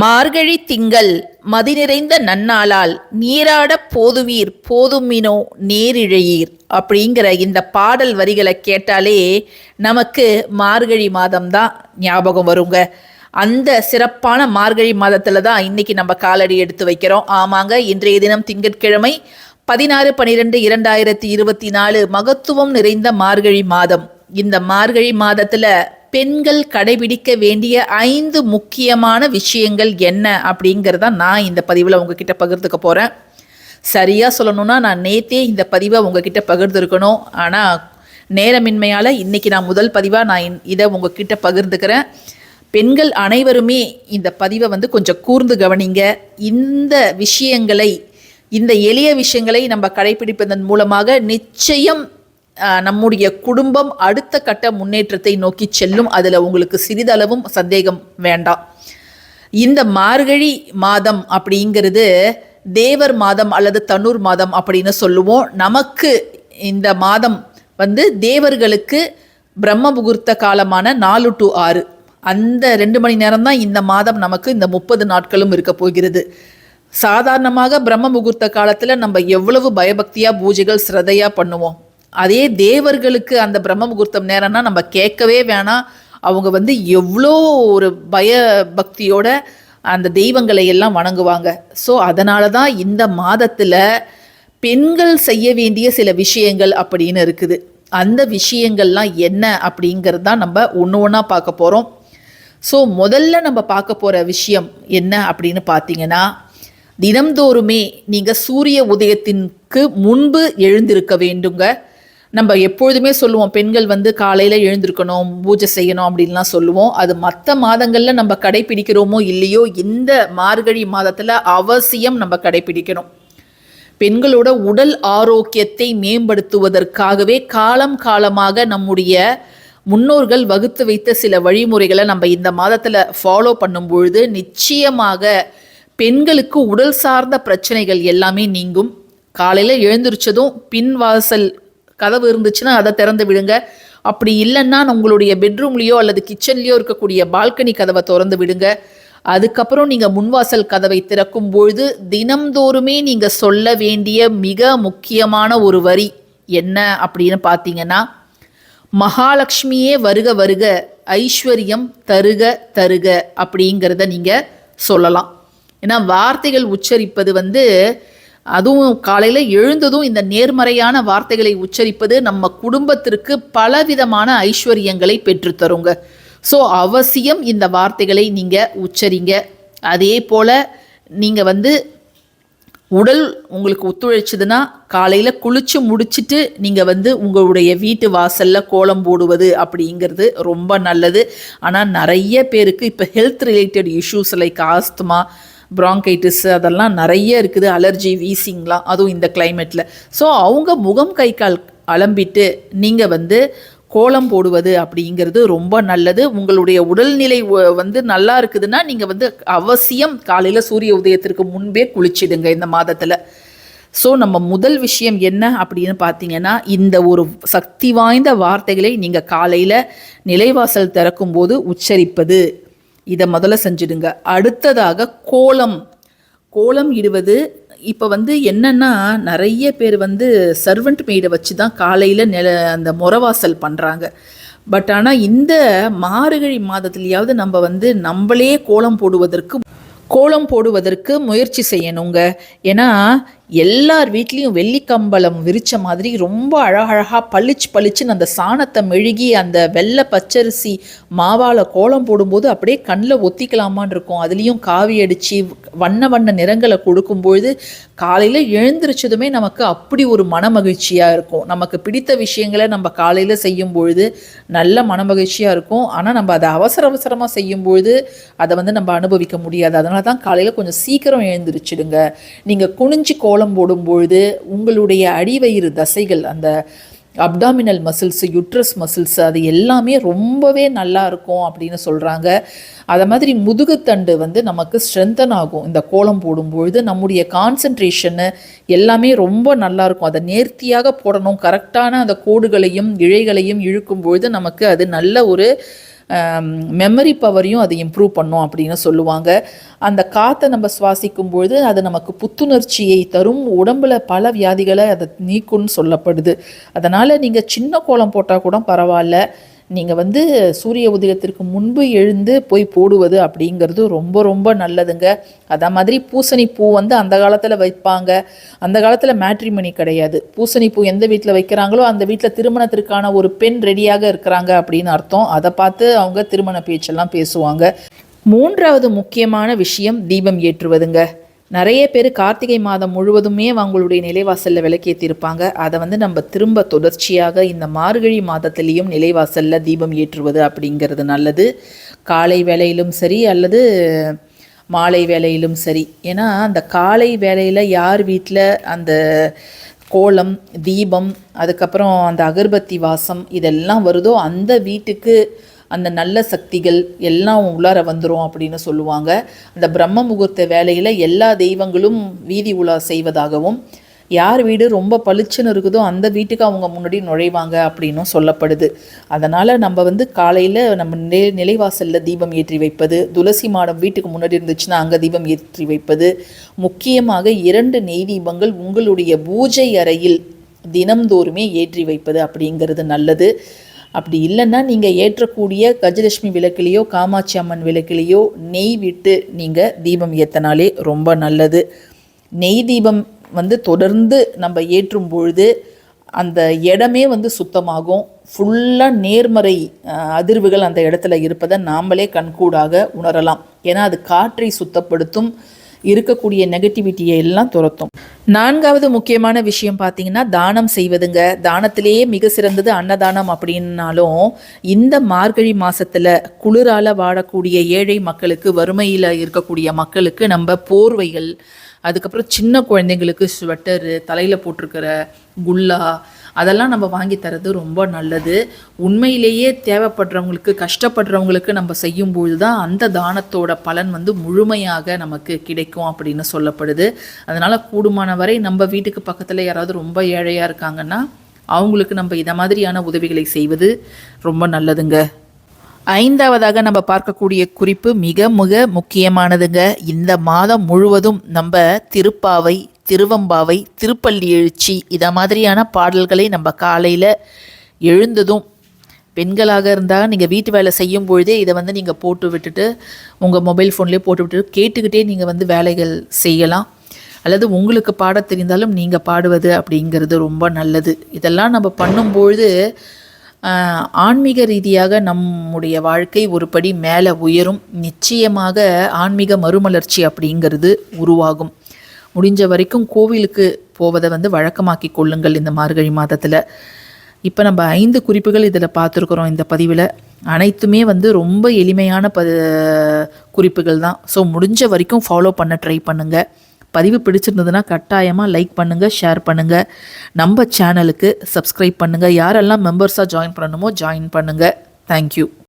மார்கழி திங்கள் மதி நிறைந்த நன்னாளால் நீராடப் போதுவீர் போதுமினோ நேரிழையீர் அப்படிங்கிற இந்த பாடல் வரிகளை கேட்டாலே நமக்கு மார்கழி மாதம்தான் ஞாபகம் வருங்க. அந்த சிறப்பான மார்கழி மாதத்தில் தான் இன்னைக்கு நம்ம காலடி எடுத்து வைக்கிறோம். ஆமாங்க இன்றைய தினம் திங்கட்கிழமை பதினாறு பன்னிரெண்டு இரண்டாயிரத்தி இருபத்தி நாலு மகத்துவம் நிறைந்த மார்கழி மாதம். இந்த மார்கழி மாதத்தில் பெண்கள் கடைபிடிக்க வேண்டிய ஐந்து முக்கியமான விஷயங்கள் என்ன அப்படிங்கிறத நான் இந்த பதிவில் உங்ககிட்ட பகிர்ந்துக்க போகிறேன் சரியாக சொல்லணும்னா நான் நேத்தே இந்த பதிவை உங்ககிட்ட பகிர்ந்துருக்கணும். ஆனால் நேரமின்மையால் இன்றைக்கி நான் முதல் பதிவாக நான் இன்- இதை உங்ககிட்ட பகிர்ந்துக்கிறேன். பெண்கள் அனைவருமே இந்த பதிவை வந்து கொஞ்சம் கூர்ந்து கவனிங்க. இந்த விஷயங்களை இந்த எளிய விஷயங்களை நம்ம கடைபிடிப்பதன் மூலமாக நிச்சயம் நம்முடைய குடும்பம் அடுத்த கட்ட முன்னேற்றத்தை நோக்கி செல்லும். அதில் உங்களுக்கு சிறிதளவும் சந்தேகம் வேண்டாம். இந்த மார்கழி மாதம் அப்படிங்கிறது தேவர் மாதம் அல்லது தனூர் மாதம் அப்படின்னு சொல்லுவோம். நமக்கு இந்த மாதம் வந்து தேவர்களுக்கு பிரம்ம முகூர்த்த காலமான நாலு டு ஆறு. அந்த ரெண்டு மணி நேரம் தான் இந்த மாதம் நமக்கு இந்த முப்பது நாட்களும் இருக்க போகிறது. சாதாரணமாக பிரம்ம முகூர்த்த காலத்தில் நம்ம எவ்வளவு பயபக்தியாக பூஜைகள் சிரதையாக பண்ணுவோம். அதே தேவர்களுக்கு அந்த பிரம்ம முகூர்த்தம் நேரம்னா நம்ம கேட்கவே வேணாம். அவங்க வந்து எவ்வளோ ஒரு பய பக்தியோட அந்த தெய்வங்களை எல்லாம் வணங்குவாங்க. ஸோ அதனால தான் இந்த மாதத்தில் பெண்கள் செய்ய வேண்டிய சில விஷயங்கள் அப்படின்னு இருக்குது. அந்த விஷயங்கள்லாம் என்ன அப்படிங்கிறது தான் நம்ம ஒன்று ஒன்றா பார்க்க போகிறோம் ஸோ முதல்ல நம்ம பார்க்க போகிற விஷயம் என்ன அப்படின்னு பார்த்தீங்கன்னா தினம்தோறுமே நீங்கள் சூரிய உதயத்திற்கு முன்பு எழுந்திருக்க வேண்டுங்க. நம்ம எப்பொழுதுமே சொல்லுவோம் பெண்கள் வந்து காலையில் எழுந்திருக்கணும் பூஜை செய்யணும் அப்படின்லாம் சொல்லுவோம். அது மற்ற மாதங்களில் நம்ம கடைபிடிக்கிறோமோ இல்லையோ இந்த மார்கழி மாதத்தில் அவசியம் நம்ம கடைபிடிக்கணும். பெண்களோட உடல் ஆரோக்கியத்தை மேம்படுத்துவதற்காகவே காலம் காலமாக நம்முடைய முன்னோர்கள் வகுத்து வைத்த சில வழிமுறைகளை நம்ம இந்த மாதத்தில் ஃபாலோ பண்ணும் பொழுது நிச்சயமாக பெண்களுக்கு உடல் சார்ந்த பிரச்சனைகள் எல்லாமே நீங்கும். காலையில் எழுந்திரிச்சதும் பின் வாசல் கதவு இருந்துச்சுன்னா அதை திறந்து விடுங்க. அப்படி இல்லைன்னா உங்களுடைய பெட்ரூம்லேயோ அல்லது கிச்சன்லேயோ இருக்கக்கூடிய பால்கனி கதவை திறந்து விடுங்க. அதுக்கப்புறம் நீங்கள் முன்வாசல் கதவை திறக்கும் பொழுது தினம்தோறுமே நீங்கள் சொல்ல வேண்டிய மிக முக்கியமான ஒரு வரி என்ன அப்படின்னு பார்த்தீங்கன்னா மகாலட்சுமியே வருக வருக ஐஸ்வர்யம் தருக தருக அப்படிங்கிறத நீங்கள் சொல்லலாம். ஏன்னா வார்த்தைகள் உச்சரிப்பது வந்து அதுவும் காலையில் எழுந்ததும் இந்த நேர்மறையான வார்த்தைகளை உச்சரிப்பது நம்ம குடும்பத்திற்கு பலவிதமான ஐஸ்வர்யங்களை பெற்றுத்தருங்க ஸோ அவசியம் இந்த வார்த்தைகளை நீங்கள் உச்சரிங்க. அதே போல் நீங்கள் வந்து உடல் உங்களுக்கு ஒத்துழைச்சதுன்னா காலையில் குளிச்சு முடிச்சுட்டு நீங்கள் வந்து உங்களுடைய வீட்டு வாசலில் கோலம் போடுவது அப்படிங்கிறது ரொம்ப நல்லது. ஆனால் நிறைய பேருக்கு இப்போ health related issues like asthma bronchitis அதெல்லாம் நிறைய இருக்குது. அலர்ஜி வீசிங்லாம் அதுவும் இந்த கிளைமேட்டில் ஸோ அவங்க முகம் கை கால் அலம்பிட்டு நீங்கள் வந்து கோலம் போடுவது அப்படிங்கிறது ரொம்ப நல்லது. உங்களுடைய உடல்நிலை வந்து நல்லா இருக்குதுன்னா நீங்கள் வந்து அவசியம் காலையில் சூரிய உதயத்திற்கு முன்பே குளிச்சிடுங்க இந்த மாதத்தில். ஸோ நம்ம முதல் விஷயம் என்ன அப்படின்னு பார்த்தீங்கன்னா இந்த ஒரு சக்தி வாய்ந்த வார்த்தைகளை நீங்கள் காலையில் நிலைவாசல் திறக்கும்போது உச்சரிப்பது. இதை முதல்ல செஞ்சிடுங்க. அடுத்ததாக கோலம். கோலம் இடுவது இப்போ வந்து என்னென்னா நிறைய பேர் வந்து சர்வெண்ட் மெய்டை வச்சு தான் காலையில் நில அந்த முறவாசல் பண்ணுறாங்க பட் ஆனால் இந்த மார்கழி மாதத்துலையாவது நம்ம வந்து நம்மளே கோலம் போடுவதற்கு கோலம் போடுவதற்கு முயற்சி செய்யணுங்க. ஏன்னா எல்லார் வீட்லேயும் வெள்ளிக்கம்பளம் விரித்த மாதிரி ரொம்ப அழகழகாக பளிச்சு பளிச்சுன்னு அந்த சாணத்தை மெழுகி அந்த வெள்ளை பச்சரிசி மாவால் கோலம் போடும்போது அப்படியே கண்ணில் ஒத்திக்கலாமான்னு இருக்கும். அதுலேயும் காவி அடித்து வண்ண வண்ண நிறங்களை கொடுக்கும்பொழுது காலையில் எழுந்திரிச்சதுமே நமக்கு அப்படி ஒரு மனமகிழ்ச்சியாக இருக்கும். நமக்கு பிடித்த விஷயங்களை நம்ம காலையில் செய்யும் பொழுது நல்ல மனமகிழ்ச்சியாக இருக்கும். ஆனால் நம்ம அதை அவசர அவசரமாக செய்யும் பொழுது அதை வந்து நம்ம அனுபவிக்க முடியாது. அதனால தான் காலையில் கொஞ்சம் சீக்கிரம் எழுந்திரிச்சிடுங்க. நீங்கள் குனிஞ்சு கோ கோலம் போடும்பொழுது உங்களுடைய அடிவயிறு தசைகள் அந்த அப்டாமினல் மசில்ஸ் யுட்ரஸ் மசில்ஸ் அது எல்லாமே ரொம்பவே நல்லா இருக்கும் அப்படின்னு சொல்கிறாங்க அதை மாதிரி முதுகுத்தண்டு வந்து நமக்கு ஸ்ட்ரென்தன் ஆகும். இந்த கோலம் போடும்பொழுது நம்முடைய கான்சன்ட்ரேஷனு எல்லாமே ரொம்ப நல்லாயிருக்கும் அதை நேர்த்தியாக போடணும். கரெக்டான அந்த கோடுகளையும் இழைகளையும் இழுக்கும் பொழுது நமக்கு அது நல்ல ஒரு மெமரி பவரையும் அது இம்ப்ரூவ் பண்ணும் அப்படின்னு சொல்லுவாங்க. அந்த காற்றை நம்ம சுவாசிக்கும் பொழுது அது நமக்கு புத்துணர்ச்சியை தரும். உடம்புல பல வியாதிகளை அதை நீக்கும்னு சொல்லப்படுது. அதனால் நீங்கள் சின்ன கோலம் போட்டால் கூட பரவாயில்ல. நீங்கள் வந்து சூரிய உதயத்திற்கு முன்பு எழுந்து போய் போடுவது அப்படிங்கிறது ரொம்ப ரொம்ப நல்லதுங்க. அதே மாதிரி பூசணி பூ வந்து அந்த காலத்தில் வைப்பாங்க. அந்த காலத்தில் மேட்ரிமணி கிடையாது. பூசணி பூ எந்த வீட்டில் வைக்கிறாங்களோ அந்த வீட்டில் திருமணத்திற்கான ஒரு பெண் ரெடியாக இருக்கிறாங்க அப்படின்னு அர்த்தம். அதை பார்த்து அவங்க திருமண பேச்செல்லாம் பேசுவாங்க. மூன்றாவது முக்கியமான விஷயம் தீபம் ஏற்றுவதுங்க. நிறைய பேர் கார்த்திகை மாதம் முழுவதுமே அவங்களுடைய நிலைவாசலில் விளக்கேற்றிருப்பாங்க அதை வந்து நம்ம திரும்ப தொடர்ச்சியாக இந்த மார்கழி மாதத்திலையும் நிலைவாசலில் தீபம் ஏற்றுவது அப்படிங்கிறது நல்லது. காலை வேலையிலும் சரி அல்லது மாலை வேலையிலும் சரி. ஏன்னா அந்த காலை வேலையில் யார் வீட்டில் அந்த கோலம் தீபம் அதுக்கப்புறம் அந்த அகர்பத்தி வாசம் இதெல்லாம் வருதோ அந்த வீட்டுக்கு அந்த நல்ல சக்திகள் எல்லாம் உள்ளார வந்துடும் அப்படின்னு சொல்லுவாங்க. அந்த பிரம்ம முகூர்த்த வேலையில் எல்லா தெய்வங்களும் வீதி உலா செய்வதாகவும் யார் வீடு ரொம்ப பளிச்சுன்னு இருக்குதோ அந்த வீட்டுக்கு அவங்க முன்னாடி நுழைவாங்க அப்படின்னும் சொல்லப்படுது. அதனால் நம்ம வந்து காலையில் நம்ம நிலை நிலைவாசலில் தீபம் ஏற்றி வைப்பது துளசி மாடம் வீட்டுக்கு முன்னாடி இருந்துச்சுன்னா அங்கே தீபம் ஏற்றி வைப்பது முக்கியமாக இரண்டு நெய் தீபங்கள் உங்களுடைய பூஜை அறையில் தினம்தோறுமே ஏற்றி வைப்பது அப்படிங்கிறது நல்லது. அப்படி இல்லைன்னா நீங்கள் ஏற்றக்கூடிய கஜலட்சுமி விளக்குலேயோ காமாட்சி அம்மன் விளக்குலேயோ நெய் விட்டு நீங்கள் தீபம் ஏற்றினாலே ரொம்ப நல்லது. நெய் தீபம் வந்து தொடர்ந்து நம்ம ஏற்றும் பொழுது அந்த இடமே வந்து சுத்தமாகும். ஃபுல்லாக நேர்மறை அதிர்வுகள் அந்த இடத்துல இருப்பதை நாமளே கண்கூடாக உணரலாம். ஏன்னா அது காற்றை சுத்தப்படுத்தும் இருக்கக்கூடிய நெகட்டிவிட்டியை எல்லாம் துரத்தும். நான்காவது முக்கியமான விஷயம் பார்த்தீங்கன்னா தானம் செய்வதுங்க. தானத்திலேயே மிக சிறந்தது அன்னதானம் அப்படின்னாலும் இந்த மார்கழி மாசத்துல குளிரால வாழக்கூடிய ஏழை மக்களுக்கு வறுமையில் இருக்கக்கூடிய மக்களுக்கு நம்ம போர்வைகள் அதுக்கப்புறம் சின்ன குழந்தைங்களுக்கு ஸ்வெட்டரு தலையில் போட்டிருக்கிற குல்லா அதெல்லாம் நம்ம வாங்கி தரது ரொம்ப நல்லது. உண்மையிலேயே தேவைப்படுறவங்களுக்கு கஷ்டப்படுறவங்களுக்கு நம்ம செய்யும்போது தான் அந்த தானத்தோட பலன் வந்து முழுமையாக நமக்கு கிடைக்கும் அப்படின்னு சொல்லப்படுது. அதனால் கூடுமான வரை நம்ம வீட்டுக்கு பக்கத்தில் யாராவது ரொம்ப ஏழையாக இருக்காங்கன்னா அவங்களுக்கு நம்ம இதை மாதிரியான உதவிகளை செய்வது ரொம்ப நல்லதுங்க. ஐந்தாவதாக நம்ம பார்க்கக்கூடிய குறிப்பு மிக மிக முக்கியமானதுங்க. இந்த மாதம் முழுவதும் நம்ம திருப்பாவை திருவம்பாவை திருப்பள்ளி எழுச்சி இதை மாதிரியான பாடல்களை நம்ம காலையில் எழுந்ததும் பெண்களாக இருந்தால் நீங்கள் வீட்டு வேலை செய்யும் பொழுதே இதை வந்து நீங்கள் போட்டு விட்டுட்டு உங்கள் மொபைல் ஃபோன்லேயே போட்டு விட்டுட்டு கேட்டுக்கிட்டே நீங்கள் வந்து வேலைகள் செய்யலாம். அல்லது உங்களுக்கு பாடத் தெரிந்தாலும் நீங்கள் பாடுவது அப்படிங்கிறது ரொம்ப நல்லது. இதெல்லாம் நம்ம பண்ணும்பொழுது ஆன்மீக ரீதியாக நம்முடைய வாழ்க்கை ஒரு படி மேலே உயரும். நிச்சயமாக ஆன்மீக மறுமலர்ச்சி அப்படிங்கிறது உருவாகும். முடிஞ்ச வரைக்கும் கோவிலுக்கு போவதை வந்து வழக்கமாக்கி கொள்ளுங்கள் இந்த மார்கழி மாதத்தில். இப்போ நம்ம ஐந்து குறிப்புகள் இதில் பார்த்துருக்குறோம் இந்த பதிவில். அனைத்துமே வந்து ரொம்ப எளிமையான ப குறிப்புகள் தான். ஸோ முடிஞ்ச வரைக்கும் ஃபாலோ பண்ண ட்ரை பண்ணுங்கள் பதிவு பிடிச்சிருந்ததுன்னா கட்டாயமாக லைக் பண்ணுங்கள் ஷேர் பண்ணுங்கள் நம்ம சேனலுக்கு சப்ஸ்கிரைப் பண்ணுங்கள் யாரெல்லாம் மெம்பர்ஸாக ஜாயின் பண்ணணுமோ ஜாயின் பண்ணுங்கள் தேங்க்யூ